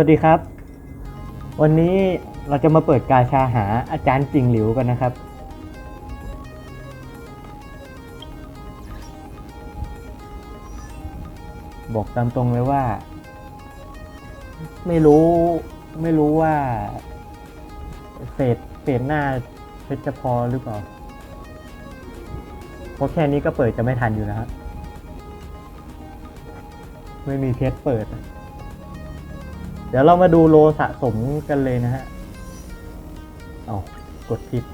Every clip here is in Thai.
วัสดีครับ วันนี้เราจะมาเปิดกาชาหาอาจารย์จิงหลิวกันนะครับ บอกตามตรงเลยว่า ไม่รู้ไม่รู้ว่า เศษเศษหน้าเพชรพอหรือเปล่าเพราะแค่นี้ก็เปิดจะไม่ทันอยู่แล้วครับไม่มีเพชรเปิดอะ เดี๋ยวเรามาดูโลสะสมกันเลยนะฮะ เอากดผิด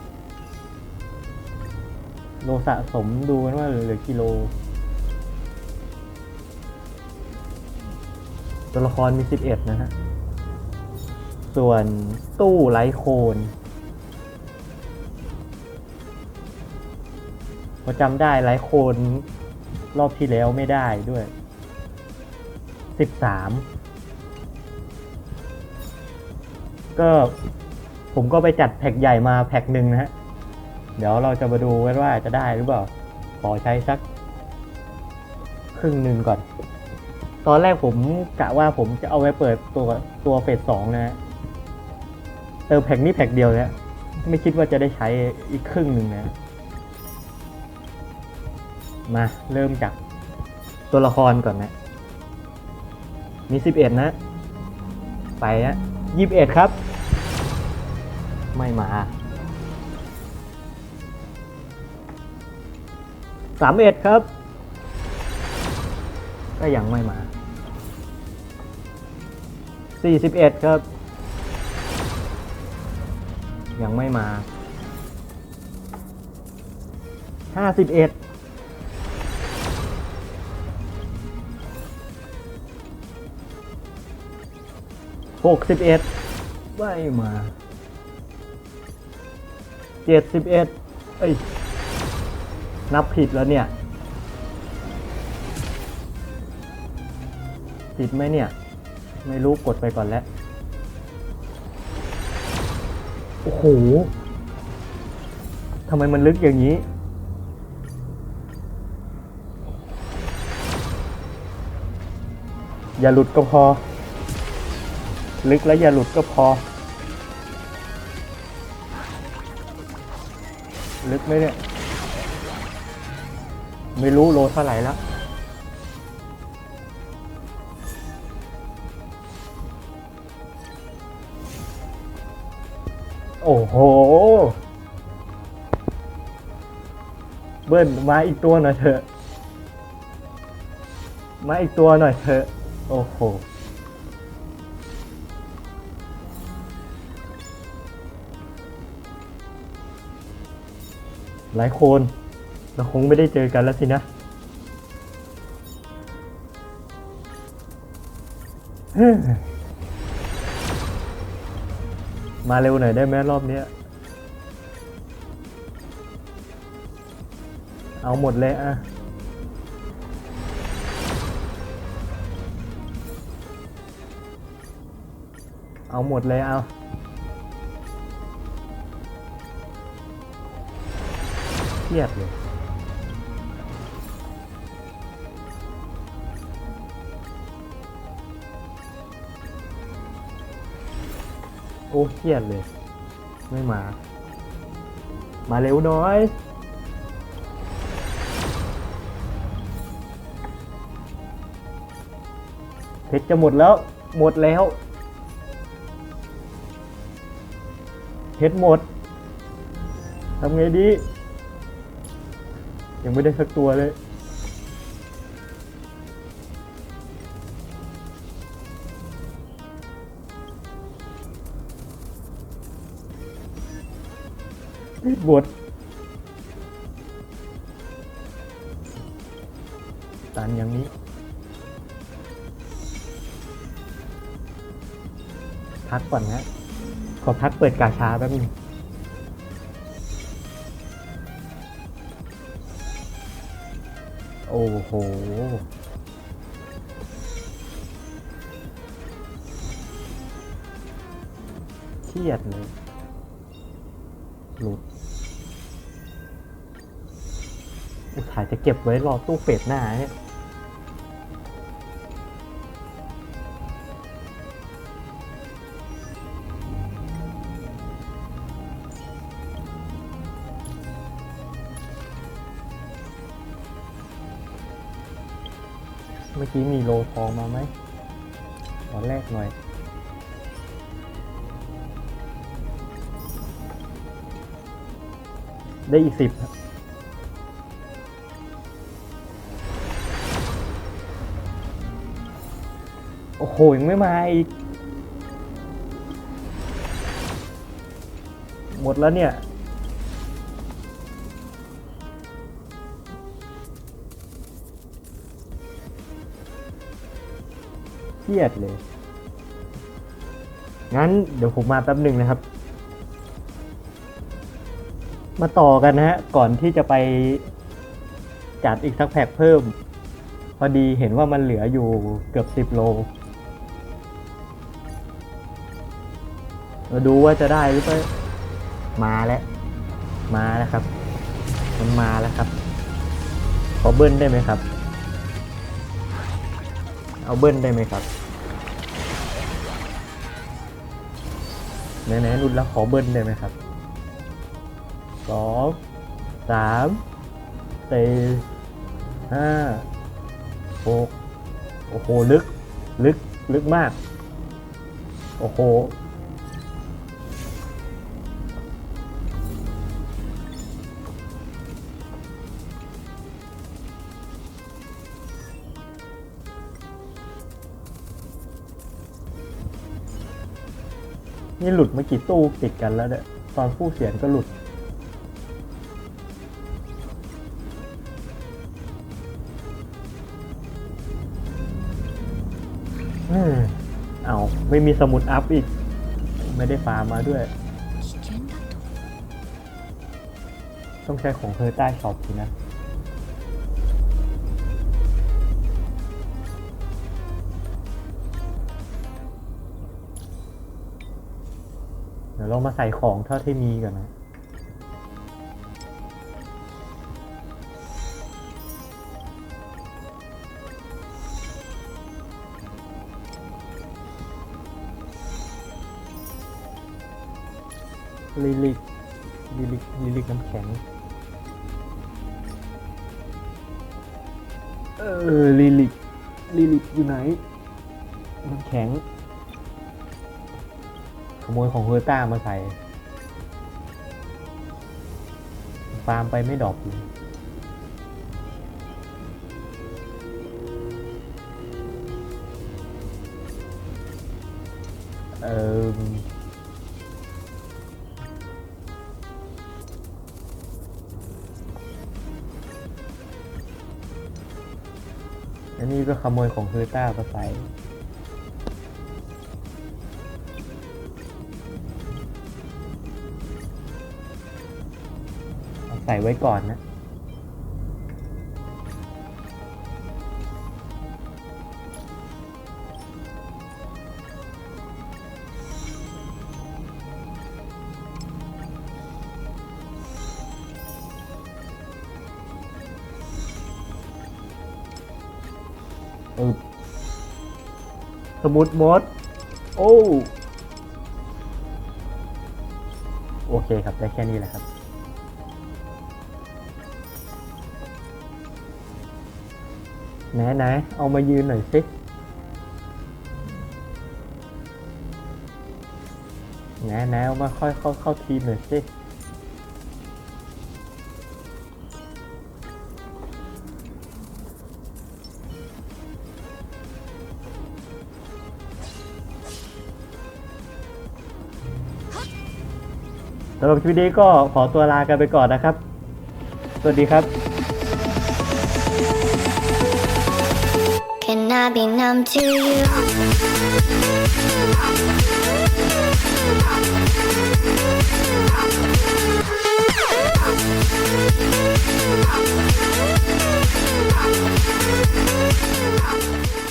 โลสะสมดูกันว่าเหลือกิโล ตัวละครมี 11 นะฮะ ส่วนตู้ไลท์โคนพอจำได้ไลท์โคนรอบที่แล้วไม่ได้ด้วย 13 ก็ผมก็ไปจัดแพ็กใหญ่มาแพ็กหนึ่งนะฮะ เดี๋ยวเราจะมาดูกันว่าจะได้หรือเปล่า ขอใช้สัก ครึ่งหนึ่งก่อน ตอนแรกผมกะว่าผมจะเอาไว้เปิดตัวตัวเฟสสองนะฮะเติมแพ็กนี้แพ็กเดียวเนี่ยไม่คิดว่าจะได้ใช้อีกครึ่งหนึ่งนะ มาเริ่มจากตัวละครก่อนนะ มีสิบเอ็ดนะ ไปนะยี่สิบเอ็ดครับ ไม่มาสามเอ็ดครับ ก็ยังไม่มาสี่สิบเอ็ดครับ ยังไม่มาห้าสิบเอ็ดหกสิบเอ็ดไม่มา เจ็ดสิบเอ็ดเอ้ย นับผิดแล้วเนี่ย ผิดไหมเนี่ย ไม่รู้กดไปก่อนแล้ว โอ้โหทำไมมันลึกอย่างนี้อย่าหลุดก็พอ ลึกแล้วอย่าหลุดก็พอ ลึกไหมเนี่ย ไม่รู้โลเท่าไหร่แล้วโอ้โห เบิ้ลมาอีกตัวหน่อยเถอะ มาอีกตัวหน่อยเถอะ โอ้โห หลายคน เราคงไม่ได้เจอกันแล้วสินะ มาเร็วหน่อยได้ไหมรอบนี้เอาหมดเลยอะเอาหมดเลยเอา รียดเลยโอ้เครียดเลย ไม่มา มาเร็วหน้อย เพชรจะหมดแล้ว หมดแล้ว เพชรหมดทำไงดี ยังไม่ได้สักตัวเลยบทตันอย่างนี้ พักก่อนนะ ขอพักเปิดกาชาแป๊บนึง โอ้โห เครียดเลย หลุดอุตส่าห์จะเก็บไว้รอตู้เฟดหน้าเนี่ย เมื่อกี้มีโลทองมาไหมขอแรกหน่อย ได้อีกสิบโอ้โห ยังไม่มาอีก หมดแล้วเนี่ย รียดเลย งั้นเดี๋ยวผมมาแป๊บหนึ่งนะครับ มาต่อกันนะฮะ ก่อนที่จะไปจัดอีกสักแพ็คเพิ่ม พอดีเห็นว่ามันเหลืออยู่เกือบสิบโล มาดูว่าจะได้หรือเปล่า มาแล้ว มาแล้วครับ มันมาแล้วครับ ขอเบิ้ลได้ไหมครับ เอาเบิ้ลได้ไหมครับ ไหนๆรุนแล้วขอเบิ้ลได้ไหมครับสองสามสี่ห้าหกโอ้โห ลึก ลึก ลึกมาก โอ้โห นี่หลุดเมื่อกี่ตู้ติดกันแล้วเนี่ยตอนผู้เสียนก็หลุด อืมเอาไม่มีสมุดอัพอีก ไม่ได้ฟาร์มมาด้วย ต้องใช้ของเธอใต้ช็อปสินะ ดี๋ยวเรามาใส่ของเท่าที่มีก่อนนะลิลิกลิลิกลิลิกน้ำแข็ง เออลิลิกลิลิกอยู่ไหน น้ำแข็ง โมยของเฮอร์ต้ามาใส่ ฟาร์มไปไม่ดอกเลยเอออันนี้ก็ขโมยของเฮอร์ต้ามาใส่ ใส่ไว้ก่อนนะเออสมุดมด โอ้ โอเคครับ ได้แค่นี้แหละครับ ไหนไหนเอามายืนหน่อยสิไหนไหนเอามาค่อยเข้าเข้าทีมหน่อยสิสำหรับคลิปนี้ก็ขอตัวลากันไปก่อนนะครับ สวัสดีครับ I'll be numb to you. You.